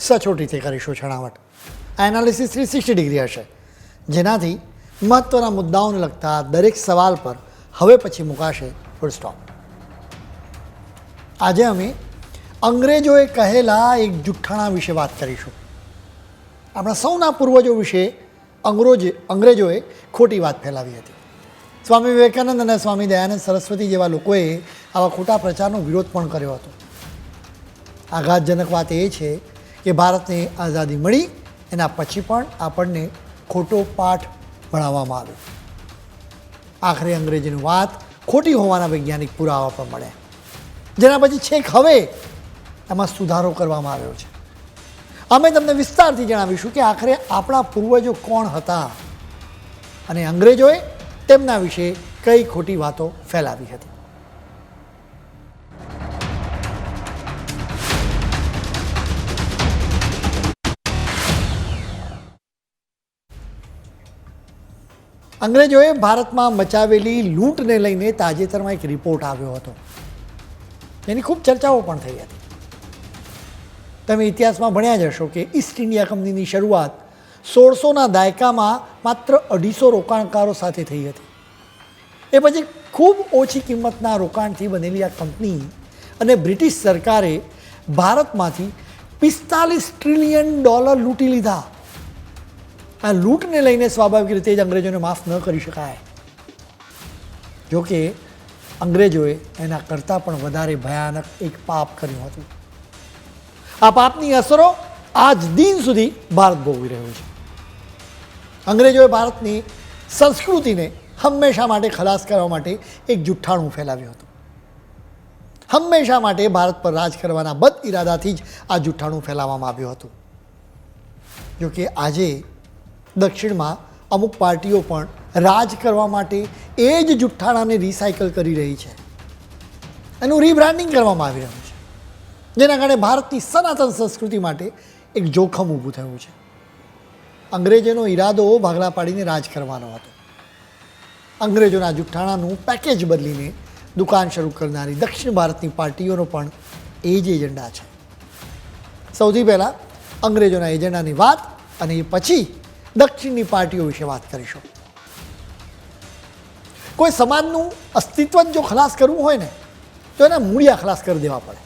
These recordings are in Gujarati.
સચોટ રીતે કરીશું છણાવટ. એનાલિસિસ થ્રી સિક્સટી ડિગ્રી હશે. જેનાથી મહત્ત્વના મુદ્દાઓને લગતા દરેક સવાલ પર હવે પછી મુકાશે ફૂલ સ્ટોપ આજે અમે અંગ્રેજોએ કહેલા એક જુઠ્ઠાણા વિશે વાત કરીશું. આપણા સૌના પૂર્વજો વિશે અંગ્રેજે, અંગ્રેજોએ ખોટી વાત ફેલાવી હતી. સ્વામી વિવેકાનંદ અને સ્વામી દયાનંદ સરસ્વતી જેવા લોકોએ આવા ખોટા પ્રચારનો વિરોધ પણ કર્યો હતો. આઘાતજનક વાત એ છે કે ભારતને આઝાદી મળી, એના પછી પણ આપણને ખોટો પાઠ ભણાવવામાં આવ્યો. આખરે અંગ્રેજીની વાત ખોટી હોવાના વૈજ્ઞાનિક પુરાવા પણ મળ્યા. જેના પછી છેક હવે એમાં સુધારો કરવામાં આવ્યો છે. અમે તમને વિસ્તારથી જણાવીશું કે આખરે આપણા પૂર્વજો કોણ હતા? અને અંગ્રેજોએ તેમના વિશે કઈ ખોટી વાતો ફેલાવી હતી? અંગ્રેજોએ ભારતમાં મચાવેલી લૂંટને લઈને તાજેતરમાં એક રિપોર્ટ આવ્યો હતો. એની ખૂબ ચર્ચાઓ પણ થઈ હતી. તમે ઇતિહાસમાં ભણ્યા જ હશો કે ઈસ્ટ ઇન્ડિયા કંપનીની શરૂઆત સોળસોના દાયકામાં માત્ર અઢીસો રોકાણકારો સાથે થઈ હતી. એ પછી ખૂબ ઓછી કિંમતના રોકાણથી બનેલી આ કંપની અને બ્રિટિશ સરકારે ભારતમાંથી પિસ્તાલીસ ટ્રિલિયન ડોલર લૂંટી લીધા. આ લૂંટને લઈને સ્વાભાવિક રીતે જ અંગ્રેજોને માફ ન કરી શકાય. જોકે અંગ્રેજોએ એના કરતાં પણ વધારે ભયાનક એક પાપ કર્યું હતું. આ પાપની અસરો આજ દિન સુધી ભારત ભોગવી રહ્યું છે. અંગ્રેજોએ ભારતની સંસ્કૃતિને હંમેશા માટે ખલાસ કરવા માટે એક જુઠ્ઠાણું ફેલાવ્યું હતું. હંમેશા માટે ભારત પર રાજ કરવાના બદ ઇરાદાથી જ આ જુઠ્ઠાણું ફેલાવવામાં આવ્યું હતું. જોકે આજે દક્ષિણમાં અમુક પાર્ટીઓ પણ રાજ કરવા માટે એ જ જુઠ્ઠાણાને રિસાયકલ કરી રહી છે. એનું રીબ્રાન્ડિંગ કરવામાં આવી રહ્યું છે. જેના કારણે ભારતની સનાતન સંસ્કૃતિ માટે એક જોખમ ઊભું થયું છે. અંગ્રેજોનો ઈરાદો ભાગલા પાડીને રાજ કરવાનો હતો. અંગ્રેજોના જુઠ્ઠાણાનું પેકેજ બદલીને દુકાન શરૂ કરનારી દક્ષિણ ભારતની પાર્ટીઓનો પણ એ જ એજન્ડા છે. સૌથી પહેલાં અંગ્રેજોના એજન્ડાની વાત અને એ પછી દક્ષિણની પાર્ટીઓ વિશે વાત કરીશું. કોઈ સમાજનું અસ્તિત્વ જ ખલાસ કરવું હોય ને, તો એના મૂળિયા ખલાસ કરી દેવા પડે.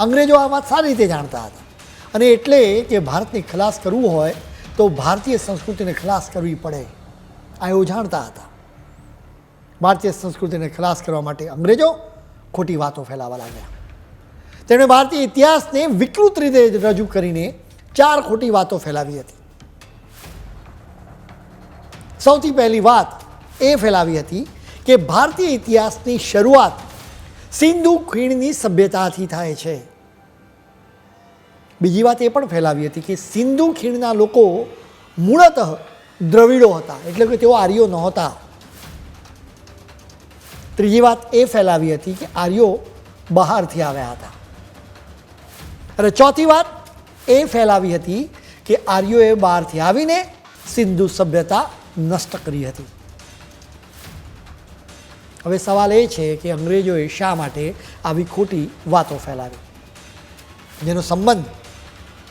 અંગ્રેજો આ વાત સારી રીતે જાણતા હતા. અને એટલે કે ભારતને ખલાસ કરવું હોય, તો ભારતીય સંસ્કૃતિને ખલાસ કરવી પડે. આ એવું જાણતા હતા. ભારતીય સંસ્કૃતિને ખલાસ કરવા માટે અંગ્રેજો ખોટી વાતો ફેલાવા લાગ્યા. તેમણે ભારતીય ઇતિહાસને વિકૃત રીતે રજૂ કરીને ચાર ખોટી વાતો ફેલાવી હતી. સૌથી પહેલી વાત એ ફેલાવી હતી કે ભારતીય ઇતિહાસની શરૂઆત સિંધુ ખીણની સભ્યતાથી થાય છે. બીજી વાત એ પણ ફેલાવી હતી કે સિંધુ ખીણના લોકો મૂળતઃ દ્રવિડો હતા, એટલે કે તેઓ આર્યો નહોતા. ત્રીજી વાત એ ફેલાવી હતી કે આર્યો બહારથી આવ્યા હતા. અને ચોથી વાત એ ફેલાવી હતી કે આર્યોએ બહારથી આવીને સિંધુ સભ્યતા નષ્ટ કરી હતી. હવે સવાલ એ છે કે અંગ્રેજોએ શા માટે આવી ખોટી વાતો ફેલાવી? જેનો સંબંધ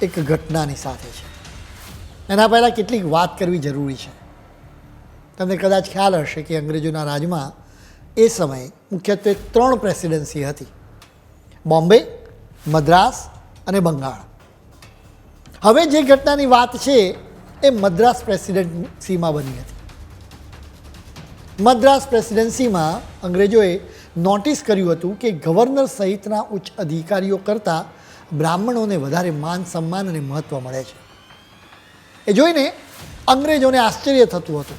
એક ઘટનાની સાથે છે. એના પહેલાં કેટલીક વાત કરવી જરૂરી છે. તમને કદાચ ખ્યાલ હશે કે અંગ્રેજોના રાજમાં એ સમયે મુખ્યત્વે ત્રણ પ્રેસિડેન્સી હતી. બોમ્બે, મદ્રાસ અને બંગાળ. હવે જે ઘટનાની વાત છે એ મદ્રાસ પ્રેસિડેન્સીમાં બની હતી. મદ્રાસ પ્રેસિડેન્સીમાં અંગ્રેજોએ નોટિસ કર્યું હતું કે ગવર્નર સહિતના ઉચ્ચ અધિકારીઓ કરતાં બ્રાહ્મણોને વધારે માન, સન્માન અને મહત્ત્વ મળે છે. એ જોઈને અંગ્રેજોને આશ્ચર્ય થતું હતું.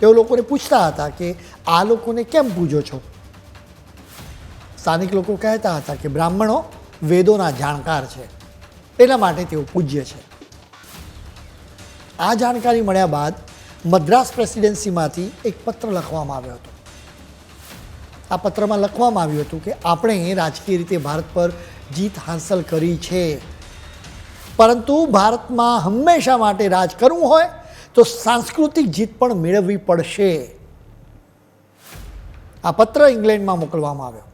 તેઓ લોકોને પૂછતા હતા કે આ લોકોને કેમ પૂજો છો? સ્થાનિક લોકો કહેતા હતા કે બ્રાહ્મણો વેદોના જાણકાર છે. એટલા માટે તેઓ પૂજ્ય છે. આ જાણકારી મળ્યા બાદ મદ્રાસ પ્રેસિડેન્સીમાંથી એક પત્ર લખવામાં આવ્યો હતો. આ પત્રમાં લખવામાં આવ્યું હતું કે આપણે રાજકીય રીતે ભારત પર જીત હાંસલ કરી છે. પરંતુ ભારતમાં હંમેશા માટે રાજ કરવું હોય તો સાંસ્કૃતિક જીત પણ મેળવવી પડશે. આ પત્ર ઇંગ્લેન્ડમાં મોકલવામાં આવ્યો.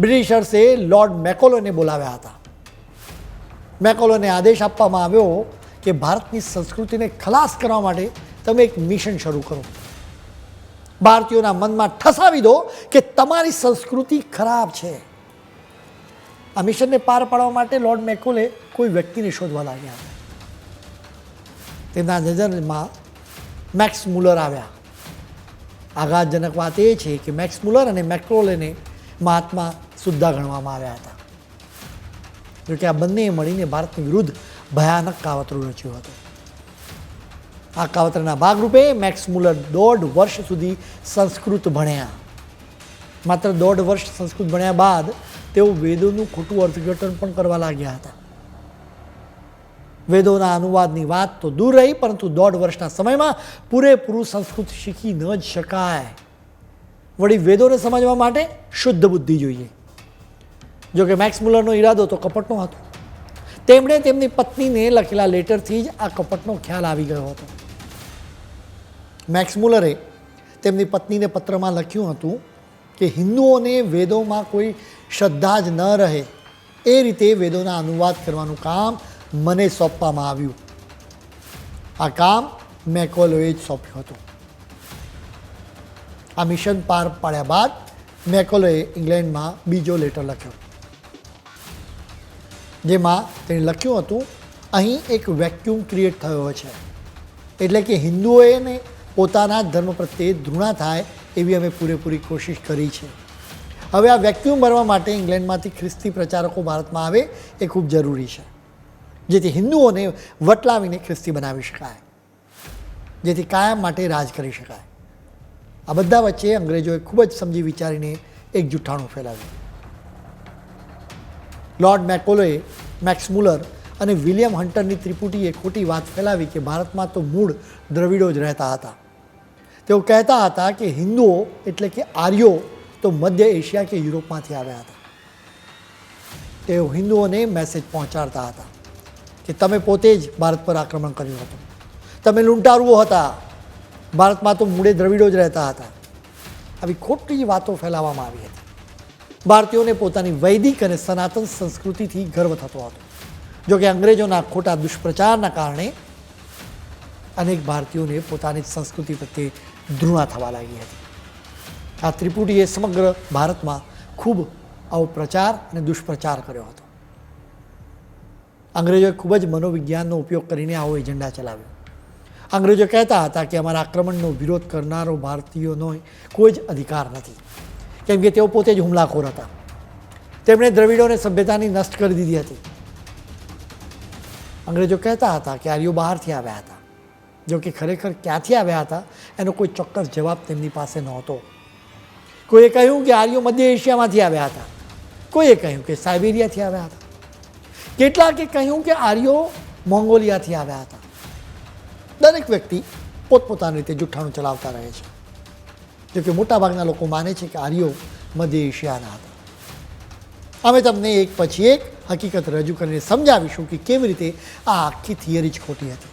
બ્રિટિશર્સે લોર્ડ મેકોલોને બોલાવ્યા હતા. મેકોલોને આદેશ આપવામાં આવ્યો કે ભારતની સંસ્કૃતિને ખલાસ કરવા માટે તમે એક મિશન શરૂ કરો. ભારતીયોના મનમાં ઠસાવી દો કે તમારી સંસ્કૃતિ ખરાબ છે. આ મિશનને પાર પાડવા માટે લોર્ડ મેકોલે કોઈ વ્યક્તિને શોધવા લાગ્યા. તેમના નજરમાં મેક્સ મુલર આવ્યા. આઘાતજનક વાત એ છે કે મેક્સ મુલર અને મેક્રોલેને મહાત્મા સુદ્ધા ગણવામાં આવ્યા હતા. જોકે આ બંનેએ મળીને ભારતની વિરુદ્ધ ભયાનક કાવતરું રચ્યું હતું. આ કાવતરના ભાગરૂપે મેક્સ મુલર દોઢ વર્ષ સુધી સંસ્કૃત ભણ્યા. માત્ર દોઢ વર્ષ સંસ્કૃત ભણ્યા બાદ તેઓ વેદોનું ખોટું અર્થઘટન પણ કરવા લાગ્યા હતા. વેદોના અનુવાદની વાત તો દૂર રહી, પરંતુ દોઢ વર્ષના સમયમાં પૂરેપૂરું સંસ્કૃત શીખી ન જ શકાય. વળી વેદોને સમજવા માટે શુદ્ધ બુદ્ધિ જોઈએ. જોકે મેક્સ મુલરનો ઈરાદો તો કપટનો હતો. તેમણે તેમની પત્નીને લખેલા લેટરથી જ આ કપટનો ખ્યાલ આવી ગયો હતો. મેક્સ મુલરે તેમની પત્નીને પત્રમાં લખ્યું હતું કે હિન્દુઓને વેદોમાં કોઈ શ્રદ્ધા જ ન રહે. એ રીતે વેદોના અનુવાદ કરવાનું કામ મને સોંપવામાં આવ્યું. આ કામ મેકોલોએ જ સોંપ્યું હતું. આ મિશન પાર પાડ્યા બાદ મેકોલોએ ઇંગ્લેન્ડમાં બીજો લેટર લખ્યો. જેમાં તેણે લખ્યું હતું, અહીં એક વેક્યુમ ક્રિએટ થયો છે. એટલે કે હિન્દુઓને પોતાના ધર્મ પ્રત્યે ધૃણા થાય એવી અમે પૂરેપૂરી કોશિશ કરી છે. હવે આ વેક્યુમ ભરવા માટે ઇંગ્લેન્ડમાંથી ખ્રિસ્તી પ્રચારકો ભારતમાં આવે એ ખૂબ જરૂરી છે, જેથી હિન્દુઓને વટલાવીને ખ્રિસ્તી બનાવી શકાય, જેથી કાયમ માટે રાજ કરી શકાય. આ બધા વચ્ચે અંગ્રેજોએ ખૂબ જ સમજી વિચારીને એક જૂઠાણું ફેલાવ્યું. લોર્ડ મેકોલોએ મેક્સ મુલર અને વિલિયમ હન્ટરની ત્રિપુટીએ ખોટી વાત ફેલાવી કે ભારતમાં તો મૂળ દ્રવિડો જ રહેતા હતા. તેઓ કહેતા હતા કે હિન્દુઓ એટલે કે આર્યો તો મધ્ય એશિયા કે યુરોપમાંથી આવ્યા હતા. તેઓ હિન્દુઓને મેસેજ પહોંચાડતા હતા કે તમે પોતે જ ભારત પર આક્રમણ કર્યું હતું. તમે લૂંટારુઓ હતા. ભારતમાં તો મૂળે દ્રવિડો જ રહેતા હતા. આવી ખોટી વાતો ફેલાવવામાં આવી હતી. ભારતીયોને પોતાની વૈદિક અને સનાતન સંસ્કૃતિથી ગર્વ થતો હતો. જો કે અંગ્રેજોના ખોટા દુષ્પ્રચારના કારણે અનેક ભારતીયોને પોતાની સંસ્કૃતિ પ્રત્યે ધૃણા થવા લાગી હતી. આ ત્રિપુટીએ સમગ્ર ભારતમાં ખૂબ આવો પ્રચાર અને દુષ્પ્રચાર કર્યો હતો. અંગ્રેજોએ ખૂબ જ મનોવિજ્ઞાનનો ઉપયોગ કરીને આવો એજન્ડા ચલાવ્યો. અંગ્રેજો કહેતા હતા કે અમારા આક્રમણનો વિરોધ કરનારો ભારતીયોનો કોઈ જ અધિકાર નથી. કેમ કે તેઓ પોતે જ હુમલાખોર હતા. તેમણે દ્રવિડોને સભ્યતાની નષ્ટ કરી દીધી હતી. અંગ્રેજો કહેતા હતા કે આર્યો બહારથી આવ્યા હતા. જો કે ખરેખર ક્યાંથી આવ્યા હતા, એનો કોઈ ચોક્કસ જવાબ તેમની પાસે નહોતો. કોઈએ કહ્યું કે આર્યો મધ્ય એશિયામાંથી આવ્યા હતા. કોઈએ કહ્યું કે સાઇબેરિયાથી આવ્યા હતા. કેટલાકે કહ્યું કે આર્યો મોંગોલિયાથી આવ્યા હતા. દરેક વ્યક્તિ પોતપોતાની રીતે જુઠ્ઠાણું ચલાવતા રહે છે. જો કે મોટાભાગના લોકો માને છે કે આર્યો મધ્ય એશિયાના હતા. અમે તમને એક પછી એક હકીકત રજૂ કરીને સમજાવીશું કે કેવી રીતે આ આખી થિયરી જ ખોટી હતી.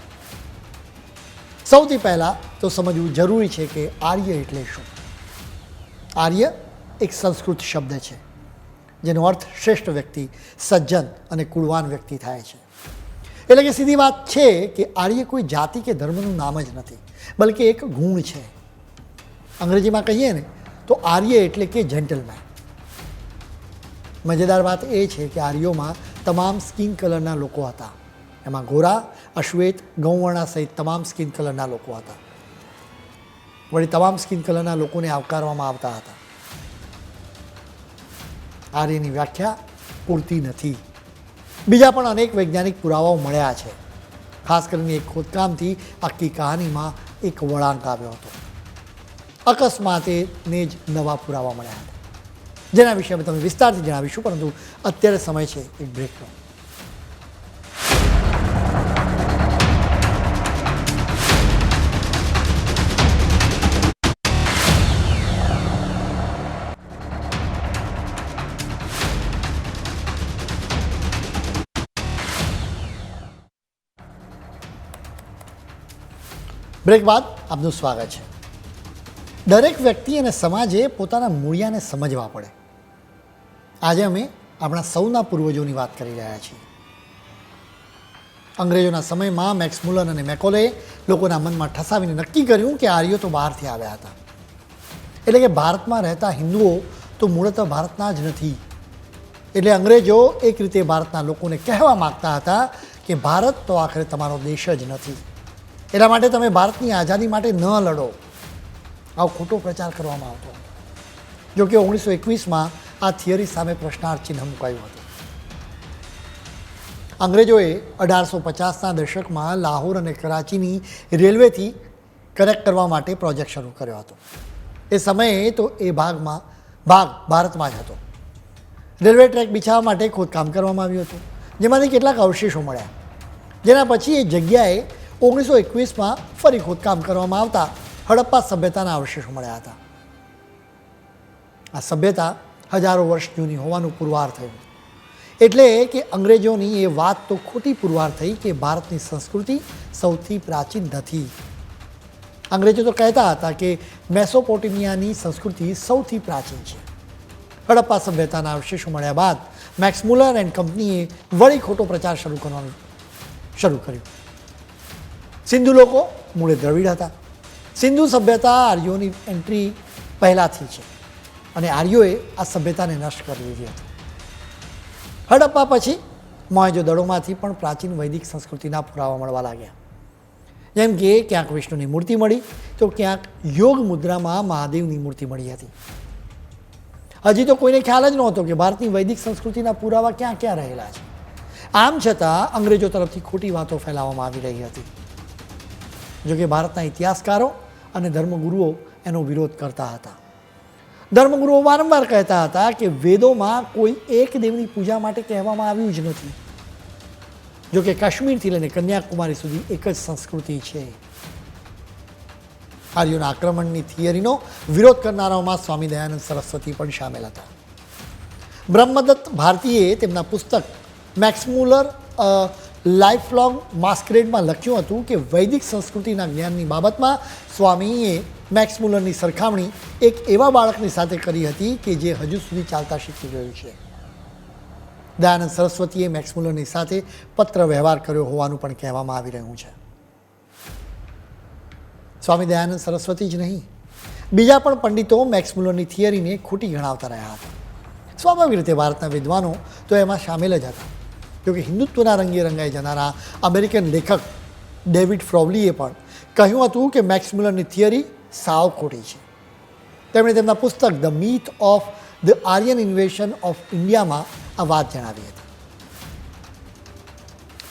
સૌથી પહેલાં તો સમજવું જરૂરી છે કે આર્ય એટલે શું? આર્ય એક સંસ્કૃત શબ્દ છે, જેનો અર્થ શ્રેષ્ઠ વ્યક્તિ, સજ્જન અને કુળવાન વ્યક્તિ થાય છે. એટલે કે સીધી વાત છે કે આર્ય કોઈ જાતિ કે ધર્મનું નામ જ નથી, બલકે એક ગુણ છે. અંગ્રેજીમાં કહીએ ને, તો આર્ય એટલે કે જેન્ટલમેન મજેદાર વાત એ છે કે આર્યોમાં તમામ સ્કિન કલરના લોકો હતા. એમાં ગોરા, અશ્વેત, ગૌવર્ણા સહિત તમામ સ્કિન કલરના લોકો હતા. વળી તમામ સ્કિન કલરના લોકોને આવકારવામાં આવતા હતા. આર્યની વ્યાખ્યા પૂરતી નથી. બીજા પણ અનેક વૈજ્ઞાનિક પુરાવાઓ મળ્યા છે. ખાસ કરીને એક ખોદકામથી આખી કહાનીમાં એક વળાંક આવ્યો હતો. અકસ્માતે ને જ નવા પુરાવા મળ્યા હતા. જેના વિશે અમે તમને વિસ્તારથી જણાવીશું, પરંતુ અત્યારે સમય છે એક બ્રેકનો બ્રેક બાદ આપનું સ્વાગત છે. દરેક વ્યક્તિ અને સમાજે પોતાના મૂળિયાને સમજવા પડે. આજે અમે આપણા સૌના પૂર્વજોની વાત કરી રહ્યા છીએ. અંગ્રેજોના સમયમાં મેક્સ મુલન અને મેકોલે લોકોના મનમાં ઠસાવીને નક્કી કર્યું કે આર્યો તો બહારથી આવ્યા હતા. એટલે કે ભારતમાં રહેતા હિન્દુઓ તો મૂળતઃ ભારતના જ નથી. એટલે અંગ્રેજો એક રીતે ભારતના લોકોને કહેવા માગતા હતા કે ભારત તો આખરે તમારો દેશ જ નથી. એટલા માટે તમે ભારતની આઝાદી માટે ન લડો. આવો ખોટો પ્રચાર કરવામાં આવતો જો કે ઓગણીસો એકવીસમાં આ થિયરી સામે પ્રશ્નાર્થ ચિહ્ન મુકાયું હતું. અંગ્રેજોએ અઢારસો પચાસના દશકમાં લાહોર અને કરાચીની રેલવેથી કનેક્ટ કરવા માટે પ્રોજેક્ટ શરૂ કર્યો હતો. એ સમયે તો એ ભાગમાં, ભાગ ભારતમાં જ હતો. રેલવે ટ્રેક બિછાવવા માટે ખોદકામ કરવામાં આવ્યું હતું. જેમાંથી કેટલાક અવશેષો મળ્યા. જેના પછી એ જગ્યાએ ઓગણીસો એકવીસમાં ફરી ખોદકામ કરવામાં આવતા હડપ્પા સભ્યતાના અવશેષો મળ્યા હતા. આ સભ્યતા હજારો વર્ષ જૂની હોવાનું પુરવાર થયું. એટલે કે અંગ્રેજોની એ વાત તો ખોટી પુરવાર થઈ કે ભારતની સંસ્કૃતિ સૌથી પ્રાચીન નથી. અંગ્રેજો તો કહેતા હતા કે મેસોપોટેમિયાની સંસ્કૃતિ સૌથી પ્રાચીન છે. હડપ્પા સભ્યતાના અવશેષો મળ્યા બાદ મેક્સમુલર એન્ડ કંપનીએ વળી ખોટો પ્રચાર શરૂ કરવાનું શરૂ કર્યું. સિંધુ લોકો મૂળે દ્રવિડ હતા. સિંધુ સભ્યતા આર્યોની એન્ટ્રી પહેલાંથી છે. અને આર્યોએ આ સભ્યતાને નષ્ટ કરી દીધી હતી. હડપ્પા પછી મોહેજો દળોમાંથી પણ પ્રાચીન વૈદિક સંસ્કૃતિના પુરાવા મળવા લાગ્યા. જેમ કે ક્યાંક વિષ્ણુની મૂર્તિ મળી તો ક્યાંક યોગ મુદ્રામાં મહાદેવની મૂર્તિ મળી હતી. હજી તો કોઈને ખ્યાલ જ નહોતો કે ભારતની વૈદિક સંસ્કૃતિના પુરાવા ક્યાં ક્યાં રહેલા છે. આમ છતાં અંગ્રેજો તરફથી ખોટી વાતો ફેલાવવામાં આવી રહી હતી. જોકે ભારતના ઇતિહાસકારો અને ધર્મગુરુઓ એનો વિરોધ કરતા હતા. ધર્મગુરુઓ વારંવાર કહેતા હતા કે વેદોમાં કોઈ એક દેવની પૂજા માટે કહેવામાં આવ્યું જ નથી. જોકે કાશ્મીરથી લઈને કન્યાકુમારી સુધી એક જ સંસ્કૃતિ છે. આર્યોના આક્રમણની થિયરીનો વિરોધ કરનારાઓમાં સ્વામી દયાનંદ સરસ્વતી પણ સામેલ હતા. બ્રહ્મદત્ત ભારતીએ તેમના પુસ્તક મેક્સમુલર લાઈફ લોંગ માસ્કરેડમાં લખ્યું હતું કે વૈદિક સંસ્કૃતિના જ્ઞાનની બાબતમાં સ્વામીએ મેક્સમુલરની સરખામણી એક એવા બાળકની સાથે કરી હતી કે જે હજુ સુધી ચાલતા શીખી ગયું છે. દયાનંદ સરસ્વતીએ મેક્સમુલરની સાથે પત્ર વ્યવહાર કર્યો હોવાનું પણ કહેવામાં આવી રહ્યું છે. સ્વામી દયાનંદ સરસ્વતી જ નહીં, બીજા પણ પંડિતો મેક્સ મુલરની થિયરીને ખોટી ગણાવતા રહ્યા હતા. સ્વાભાવિક રીતે ભારતના વિદ્વાનો તો એમાં સામેલ જ હતા. જોકે હિન્દુત્વના રંગે રંગાઈ જનારા અમેરિકન લેખક ડેવિડ ફ્રોવલીએ પણ કહ્યું હતું કે મેક્સ મુલરની થિયરી સાવ ખોટી છે. તેમણે તેમના પુસ્તક the myth of the Aryan invasion of ઇન્ડિયામાં આ વાત જણાવી હતી.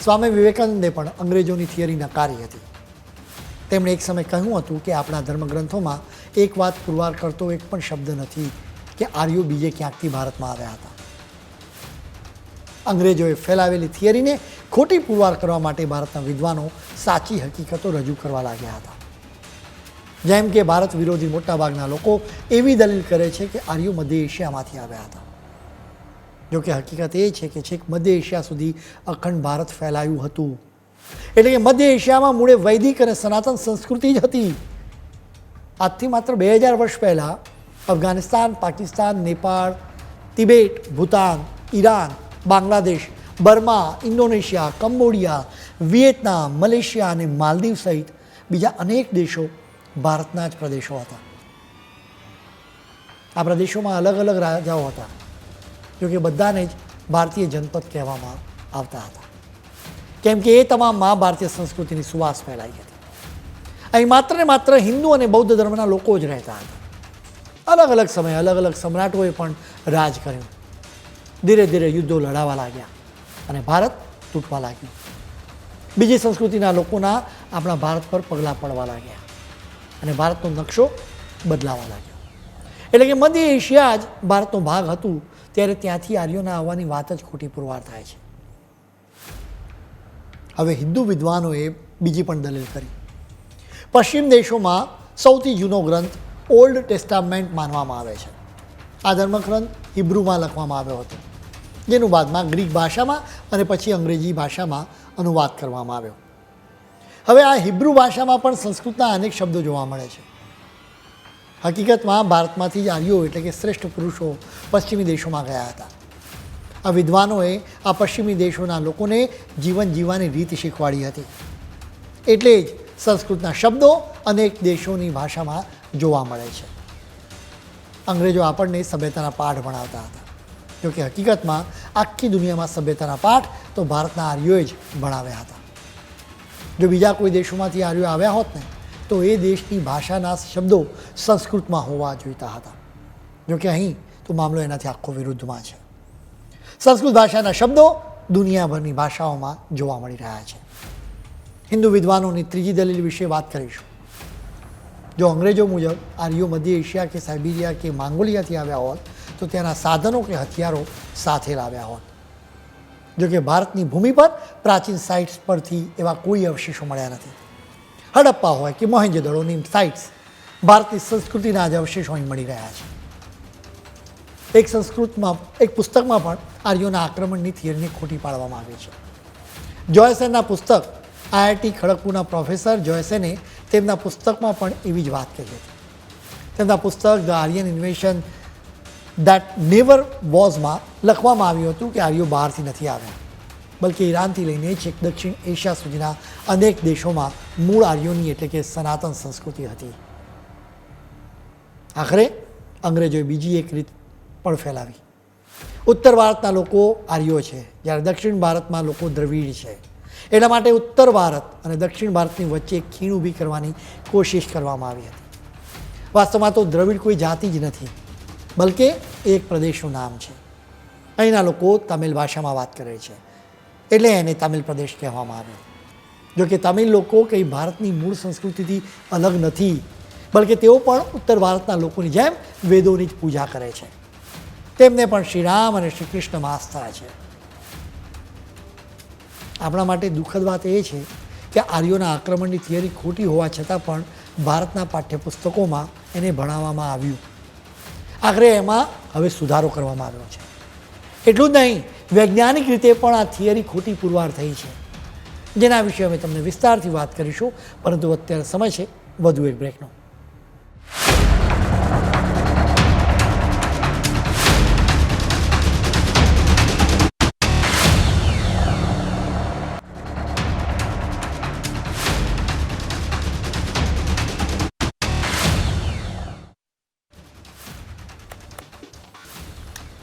સ્વામી વિવેકાનંદે પણ અંગ્રેજોની થિયરી નકારી હતી. તેમણે એક સમય કહ્યું હતું કે આપણા ધર્મગ્રંથોમાં એક વાત પુરવાર કરતો એક પણ શબ્દ નથી કે આર્યો બીજે ક્યાંકથી ભારતમાં આવ્યા હતા? અંગ્રેજોએ ફેલાવેલી થિયરીને ખોટી પુરવાર કરવા માટે ભારતના વિદ્વાનો સાચી હકીકતો રજૂ કરવા લાગ્યા હતા. જેમ કે ભારત વિરોધી મોટાભાગના લોકો એવી દલીલ કરે છે કે આર્યો મધ્ય એશિયામાંથી આવ્યા હતા. જો કે હકીકત એ છે કે છેક મધ્ય એશિયા સુધી અખંડ ભારત ફેલાયું હતું. એટલે કે મધ્ય એશિયામાં મૂળે વૈદિક અને સનાતન સંસ્કૃતિ જ હતી. આજથી માત્ર બે હજાર વર્ષ પહેલાં Afghanistan, Pakistan, Nepal, Tibet, Bhutan, Iran Bangladesh, Burma, Indonesia, Cambodia, Vietnam, Malaysia અને માલદીવ સહિત બીજા અનેક દેશો ભારતના જ પ્રદેશો હતા. આ પ્રદેશોમાં અલગ અલગ રાજાઓ હતા જોકે બધાને જ ભારતીય જનપદ કહેવામાં આવતા હતા. કેમ કે એ તમામમાં ભારતીય સંસ્કૃતિની સુવાસ ફેલાઈ હતી. અહીં માત્ર ને માત્ર હિન્દુ અને બૌદ્ધ ધર્મના લોકો જ રહેતા હતા. અલગ અલગ સમયે અલગ અલગ સમ્રાટોએ પણ રાજ કર્યું. ધીરે ધીરે યુદ્ધો લડાવા લાગ્યા અને ભારત તૂટવા લાગ્યું. બીજી સંસ્કૃતિના લોકોના આપણા ભારત પર પગલાં પડવા લાગ્યા અને ભારતનો નકશો બદલાવા લાગ્યો. એટલે કે મધ્ય એશિયા જ ભારતનો ભાગ હતું ત્યારે ત્યાંથી આર્યોના આવવાની વાત જ ખોટી પુરવાર થાય છે. હવે હિન્દુ વિદ્વાનોએ બીજી પણ દલીલ કરી. પશ્ચિમ દેશોમાં સૌથી જૂનો ગ્રંથ ઓલ્ડ ટેસ્ટામેન્ટ માનવામાં આવે છે. આ ધર્મગ્રંથ હિબ્રુમાં લખવામાં આવ્યો હતો. જેનું બાદમાં ગ્રીક ભાષામાં અને પછી અંગ્રેજી ભાષામાં અનુવાદ કરવામાં આવ્યો. હવે આ હિબ્રુ ભાષામાં પણ સંસ્કૃતના અનેક શબ્દો જોવા મળે છે. હકીકતમાં ભારતમાંથી જ આર્યો એટલે કે શ્રેષ્ઠ પુરુષો પશ્ચિમી દેશોમાં ગયા હતા. આ વિદ્વાનોએ આ પશ્ચિમી દેશોના લોકોને જીવન જીવવાની રીત શીખવાડી હતી. એટલે જ સંસ્કૃતના શબ્દો અનેક દેશોની ભાષામાં જોવા મળે છે. અંગ્રેજો આપણને સભ્યતાના પાઠ ભણાવતા હતા. જોકે હકીકતમાં આખી દુનિયામાં સભ્યતાના પાઠ તો ભારતના આર્યોએ જ ભણાવ્યા હતા. જો બીજા કોઈ દેશોમાંથી આર્યો આવ્યા હોત ને, તો એ દેશની ભાષાના શબ્દો સંસ્કૃતમાં હોવા જોઈતા હતા. જોકે અહીં તો મામલો એનાથી આખો વિરુદ્ધમાં છે. સંસ્કૃત ભાષાના શબ્દો દુનિયાભરની ભાષાઓમાં જોવા મળી રહ્યા છે. હિન્દુ વિદ્વાનોની ત્રીજી દલીલ વિશે વાત કરીશું. જો અંગ્રેજો મુજબ આર્યો મધ્ય એશિયા કે સાઇબિરિયા કે માંગોલિયાથી આવ્યા હોત તો તેના સાધનો કે હથિયારો સાથે લાવ્યા હોત. જોકે ભારતની ભૂમિ પર પ્રાચીન સાઇટ્સ પરથી એવા કોઈ અવશેષો મળ્યા નથી. હડપ્પા હોય કે મોહેંજોદડોની સાઇટ્સ ભારતની સંસ્કૃતિના જ અવશેષો અહીં મળી રહ્યા છે. એક સંસ્કૃતમાં, એક પુસ્તકમાં પણ આર્યોના આક્રમણની થિયરીને ખોટી પાડવામાં આવી છે. જોયસેનના પુસ્તક આઈઆઈટી ખડગપુરના પ્રોફેસર જોયસેને તેમના પુસ્તકમાં પણ એવી જ વાત કરી હતી. તેમના પુસ્તક the Aryan invasion that never વોઝમાં લખવામાં આવ્યું હતું કે આર્યો બહારથી નથી આવ્યા. બલકે ઈરાનથી લઈને છેક દક્ષિણ એશિયા સુધીના અનેક દેશોમાં મૂળ આર્યોની એટલે કે સનાતન સંસ્કૃતિ હતી. આખરે અંગ્રેજોએ બીજી એક રીત પણ ફેલાવી. ઉત્તર ભારતના લોકો આર્યો છે, જ્યારે દક્ષિણ ભારતમાં લોકો દ્રવિડ છે. એટલા માટે ઉત્તર ભારત અને દક્ષિણ ભારતની વચ્ચે એક ખીણ ઊભી કરવાની કોશિશ કરવામાં આવી હતી. વાસ્તવમાં તો દ્રવિડ કોઈ જાતિ જ નથી. બલકે એક પ્રદેશનું નામ છે. અહીંના લોકો તમિલ ભાષામાં વાત કરે છે. એટલે એને તમિલ પ્રદેશ કહેવામાં આવે. જોકે તમિલ લોકો કંઈ ભારતની મૂળ સંસ્કૃતિથી અલગ નથી, બલકે તેઓ પણ ઉત્તર ભારતના લોકોની જેમ વેદોની જ પૂજા કરે છે. તેમને પણ શ્રીરામ અને શ્રી કૃષ્ણમાં આસ્થા છે. આપણા માટે દુઃખદ વાત એ છે કે આર્યોના આક્રમણની થિયરી ખોટી હોવા છતાં પણ ભારતના પાઠ્યપુસ્તકોમાં એને ભણાવવામાં આવ્યું. આખરે એમાં હવે સુધારો કરવામાં આવ્યો છે. એટલું જ નહીં, વૈજ્ઞાનિક રીતે પણ આ થિયરી ખોટી પુરવાર થઈ છે. જેના વિશે અમે તમને વિસ્તારથી વાત કરીશું, પરંતુ અત્યારે સમય છે, વધુ એક બ્રેકનો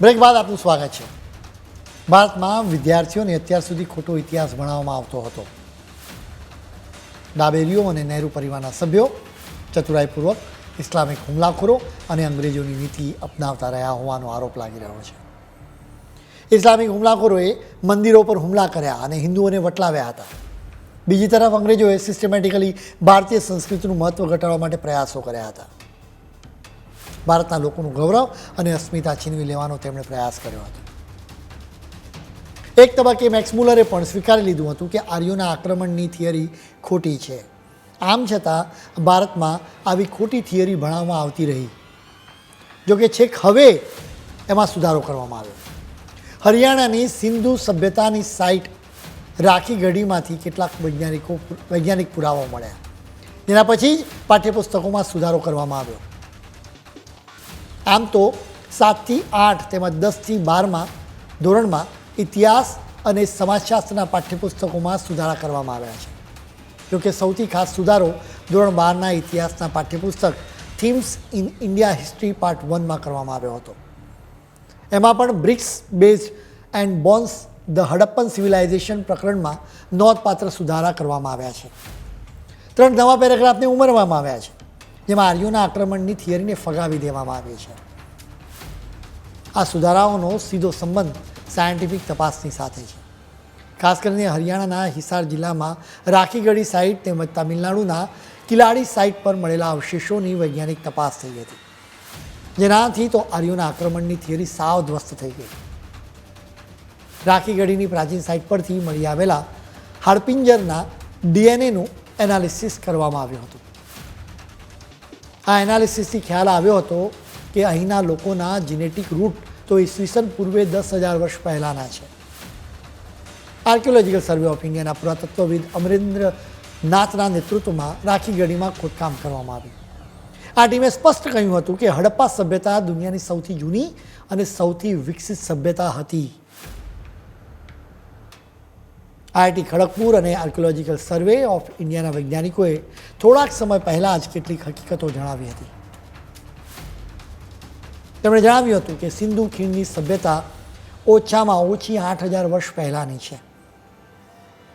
બ્રેક બાદ આપનું સ્વાગત છે. ભારતમાં વિદ્યાર્થીઓને અત્યાર સુધી ખોટો ઇતિહાસ ભણાવવામાં આવતો હતો. ડાબેરીઓ અને નહેરુ પરિવારના સભ્યો ચતુરાઈપૂર્વક ઇસ્લામિક હુમલાખોરો અને અંગ્રેજોની નીતિ અપનાવતા રહ્યા હોવાનો આરોપ લાગી રહ્યો છે. ઇસ્લામિક હુમલાખોરોએ મંદિરો પર હુમલા કર્યા અને હિન્દુઓને વટલાવ્યા હતા. બીજી તરફ અંગ્રેજોએ સિસ્ટમેટિકલી ભારતીય સંસ્કૃતિનું મહત્ત્વ ઘટાડવા માટે પ્રયાસો કર્યા હતા. ભારતના લોકોનું ગૌરવ અને અસ્મિતા છીનવી લેવાનો તેમણે પ્રયાસ કર્યો હતો. એક તબક્કે મેક્સ મુલરે પણ સ્વીકારી લીધું હતું કે આર્યોના આક્રમણની થિયરી ખોટી છે. આમ છતાં, ભારતમાં આવી ખોટી થિયરી ભણાવવામાં આવતી રહી. જોકે છેક હવે એમાં સુધારો કરવામાં આવ્યો. હરિયાણાની સિંધુ સભ્યતાની સાઇટ રાખી ગઢીમાંથી કેટલાક વૈજ્ઞાનિકો, વૈજ્ઞાનિક પુરાવાઓ મળ્યા. જેના પછી જ પાઠ્યપુસ્તકોમાં સુધારો કરવામાં આવ્યો. આમ તો સાતથી આઠ તેમજ દસથી બારમાં ધોરણમાં ઇતિહાસ અને સમાજશાસ્ત્રના પાઠ્યપુસ્તકોમાં સુધારા કરવામાં આવ્યા છે. જોકે સૌથી ખાસ સુધારો ધોરણ બારના ઇતિહાસના પાઠ્યપુસ્તક themes in India history part વનમાં કરવામાં આવ્યો હતો. એમાં પણ bricks based and bones, the Harappan civilisation પ્રકરણમાં નોંધપાત્ર સુધારા કરવામાં આવ્યા છે. ત્રણ નવા પેરેગ્રાફને ઉમેરવામાં આવ્યા છે. જેમાં આર્યોના આક્રમણની થિયરીને ફગાવી દેવામાં આવી છે. આ સુધારાઓનો સીધો સંબંધ સાયન્ટિફિક તપાસની સાથે છે. ખાસ કરીને હરિયાણાના હિસાર જિલ્લામાં રાખીગઢી સાઇટ તેમજ તમિલનાડુના કિલાડી સાઇટ પર મળેલા અવશેષોની વૈજ્ઞાનિક તપાસ થઈ હતી. જેનાથી તો આર્યોના આક્રમણની થિયરી સાવ ધ્વસ્ત થઈ ગઈ. રાખીગઢીની પ્રાચીન સાઇટ પરથી મળી આવેલા હાડપિંજરના ડીએનએનું એનાલિસિસ કરવામાં આવ્યું હતું. આ એનાલિસિસથી ખ્યાલ આવ્યો હતો કે અહીંના લોકોના જીનેટિક રૂટ તો ઈસવીસન પૂર્વે દસ હજાર વર્ષ પહેલાંના છે. આર્કિયોલોજીકલ સર્વે ઓફ ઇન્ડિયાના પુરાતત્વવિદ અમરેન્દ્ર નાથના નેતૃત્વમાં રાખી ગઢીમાં ખોદકામ કરવામાં આવ્યું. આ ટીમે સ્પષ્ટ કહ્યું હતું કે હડપ્પા સભ્યતા દુનિયાની સૌથી જૂની અને સૌથી વિકસિત સભ્યતા હતી. આઈઆઈટી ખડગપુર અને આર્કિયોલોજીકલ સર્વે ઓફ ઇન્ડિયાના વૈજ્ઞાનિકોએ થોડાક સમય પહેલાં જ કેટલીક હકીકતો જણાવી હતી. તેમણે જણાવ્યું હતું કે સિંધુ ખીણની સભ્યતા ઓછામાં ઓછી આઠ હજાર વર્ષ પહેલાંની છે.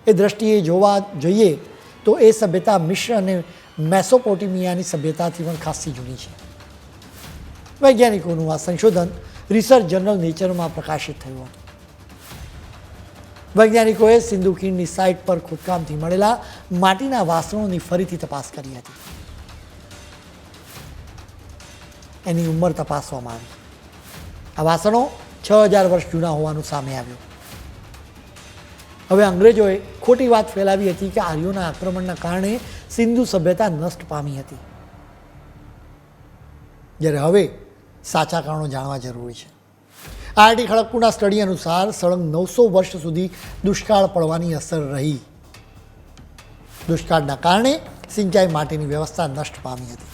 એ દ્રષ્ટિએ જોવા જોઈએ તો એ સભ્યતા મિશ્ર અને મેસોપોટેમિયાની સભ્યતાથી પણ ખાસી જૂની છે. વૈજ્ઞાનિકોનું આ સંશોધન રિસર્ચ જર્નલ નેચરમાં પ્રકાશિત થયું હતું. વૈજ્ઞાનિકોએ સિંધુ ખીણની સાઇટ પર ખોદકામથી મળેલા માટીના વાસણોની ફરીથી તપાસ કરી હતી. એની ઉંમર તપાસવામાં આવી. આ વાસણો છ હજાર વર્ષ જૂના હોવાનું સામે આવ્યું. હવે અંગ્રેજોએ ખોટી વાત ફેલાવી હતી કે આર્યોના આક્રમણના કારણે સિંધુ સભ્યતા નષ્ટ પામી હતી. જ્યારે હવે સાચા કારણો જાણવા જરૂરી છે. આઈઆઈટી ખડગપુરના સ્ટડી અનુસાર સળંગ નવસો વર્ષ સુધી દુષ્કાળ પડવાની અસર રહી. દુષ્કાળના કારણે સિંચાઈ માટેની વ્યવસ્થા નષ્ટ પામી હતી.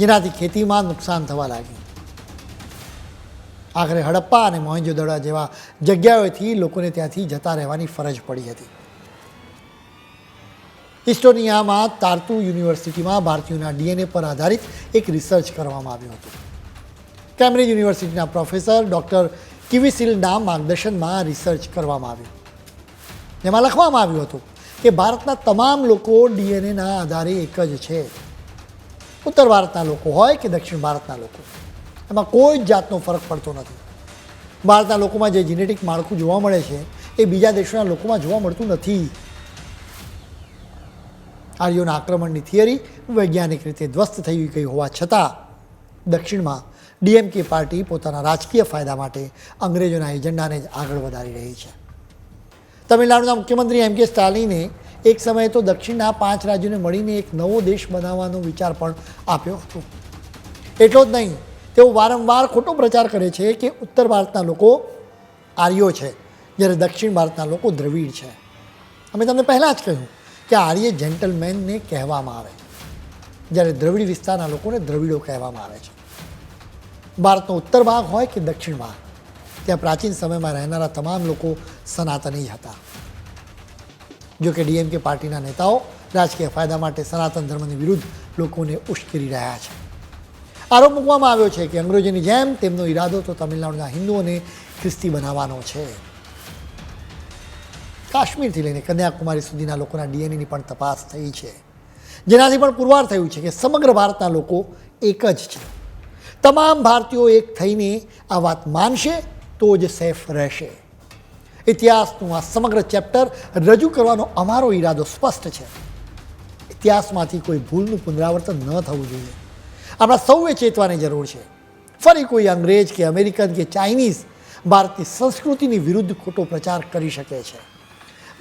જેનાથી ખેતીમાં નુકસાન થવા લાગ્યું. આખરે હડપ્પા અને મોહેન્જોદડા જેવા જગ્યાઓથી લોકોને ત્યાંથી જતા રહેવાની ફરજ પડી હતી. ઇસ્ટોનિયામાં તારતુ યુનિવર્સિટીમાં ભારતીયોના ડીએનએ પર આધારિત એક રિસર્ચ કરવામાં આવ્યું હતું. કેમ્બ્રિજ યુનિવર્સિટીના પ્રોફેસર ડૉક્ટર કિવિસિલના માર્ગદર્શનમાં રિસર્ચ કરવામાં આવ્યું જેમાં લખવામાં આવ્યું હતું કે ભારતના તમામ લોકો ડીએનએના આધારે એક જ છે. ઉત્તર ભારતના લોકો હોય કે દક્ષિણ ભારતના લોકો. એમાં કોઈ જ જાતનો ફરક પડતો નથી. ભારતના લોકોમાં જે જીનેટિક માળખું જોવા મળે છે, એ બીજા દેશોના લોકોમાં જોવા મળતું નથી. આર્યોના આક્રમણની થિયરી વૈજ્ઞાનિક રીતે ધ્વસ્ત થઈ ગઈ હોવા છતાં દક્ષિણમાં ડીએમકે પાર્ટી પોતાના રાજકીય ફાયદા માટે અંગ્રેજોના એજન્ડાને જ આગળ વધારી રહી છે. તમિલનાડુના મુખ્યમંત્રી એમ કે સ્ટાલિને એક સમયે તો દક્ષિણના પાંચ રાજ્યોને મળીને એક નવો દેશ બનાવવાનો વિચાર પણ આપ્યો હતો. એટલો જ નહીં, તેઓ વારંવાર ખોટો પ્રચાર કરે છે કે ઉત્તર ભારતના લોકો આર્યો છે, જ્યારે દક્ષિણ ભારતના લોકો દ્રવિડ છે. અમે તમને પહેલાં જ કહ્યું કે આર્ય જેન્ટલમેનને કહેવામાં આવે જ્યારે દ્રવિડ વિસ્તારના લોકોને દ્રવિડો કહેવામાં આવે છે. ભારતનો ઉત્તર ભાગ હોય કે દક્ષિણ ભાગ? ત્યાં પ્રાચીન સમયમાં રહેનારા તમામ લોકો સનાતની હતા. જો કે ડીએમકે પાર્ટીના નેતાઓ રાજકીય ફાયદા માટે સનાતન ધર્મની વિરુદ્ધ લોકોને ઉશ્કેરી રહ્યા છે. આરોપ મૂકવામાં આવ્યો છે કે અંગ્રેજોની જેમ તેમનો ઈરાદો તો તમિલનાડુના હિન્દુઓને ખ્રિસ્તી બનાવવાનો છે. કાશ્મીરથી લઈને કન્યાકુમારી સુધીના લોકોના ડીએનએની પણ તપાસ થઈ છે. જેનાથી પણ પુરવાર થયું છે કે સમગ્ર ભારતના લોકો એક જ છે. તમામ ભારતીયો એક થઈને આ વાત માનશે તો જ સેફ રહેશે. ઇતિહાસનું આ સમગ્ર ચેપ્ટર રજૂ કરવાનો અમારો ઈરાદો સ્પષ્ટ છે. ઇતિહાસમાંથી કોઈ ભૂલનું પુનરાવર્તન ન થવું જોઈએ. આપણા સૌએ ચેતવાની જરૂર છે. ફરી કોઈ અંગ્રેજ કે અમેરિકન કે ચાઇનીઝ ભારતની સંસ્કૃતિની વિરુદ્ધ ખોટો પ્રચાર કરી શકે છે.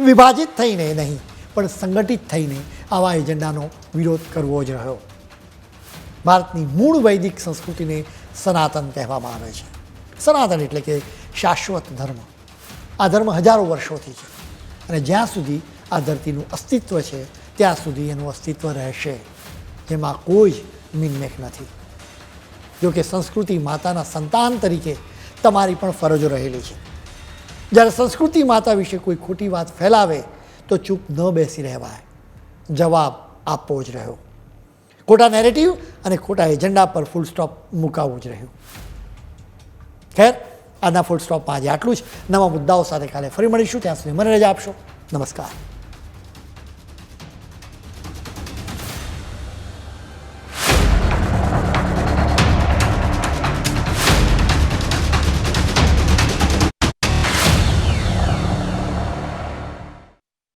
વિભાજિત થઈને નહીં, પણ સંગઠિત થઈને આવા એજન્ડાનો વિરોધ કરવો જ રહ્યો. ભારતની મૂળ વૈદિક સંસ્કૃતિને સનાતન કહેવામાં આવે છે. સનાતન એટલે કે શાશ્વત ધર્મ. આ ધર્મ હજારો વર્ષોથી છે અને જ્યાં સુધી આ ધરતીનું અસ્તિત્વ છે, ત્યાં સુધી એનું અસ્તિત્વ રહેશે. જેમાં કોઈ જ મિનમેક નથી. જોકે સંસ્કૃતિ માતાના સંતાન તરીકે તમારી પણ ફરજો રહેલી છે. જ્યારે સંસ્કૃતિ માતા વિશે કોઈ ખોટી વાત ફેલાવે, તો ચૂપ ન બેસી રહેવાય. જવાબ આપવો જ રહ્યો. ખોટા નેરેટિવ અને ખોટા એજન્ડા પર ફૂલ સ્ટોપ મુકાવવું જ રહ્યું. ખેર, આજના ફૂલ સ્ટોપમાં આજે આટલું જ. નવા મુદ્દાઓ સાથે કાલે ફરી મળીશું. ત્યાં સુધી મને રજા આપશો. નમસ્કાર.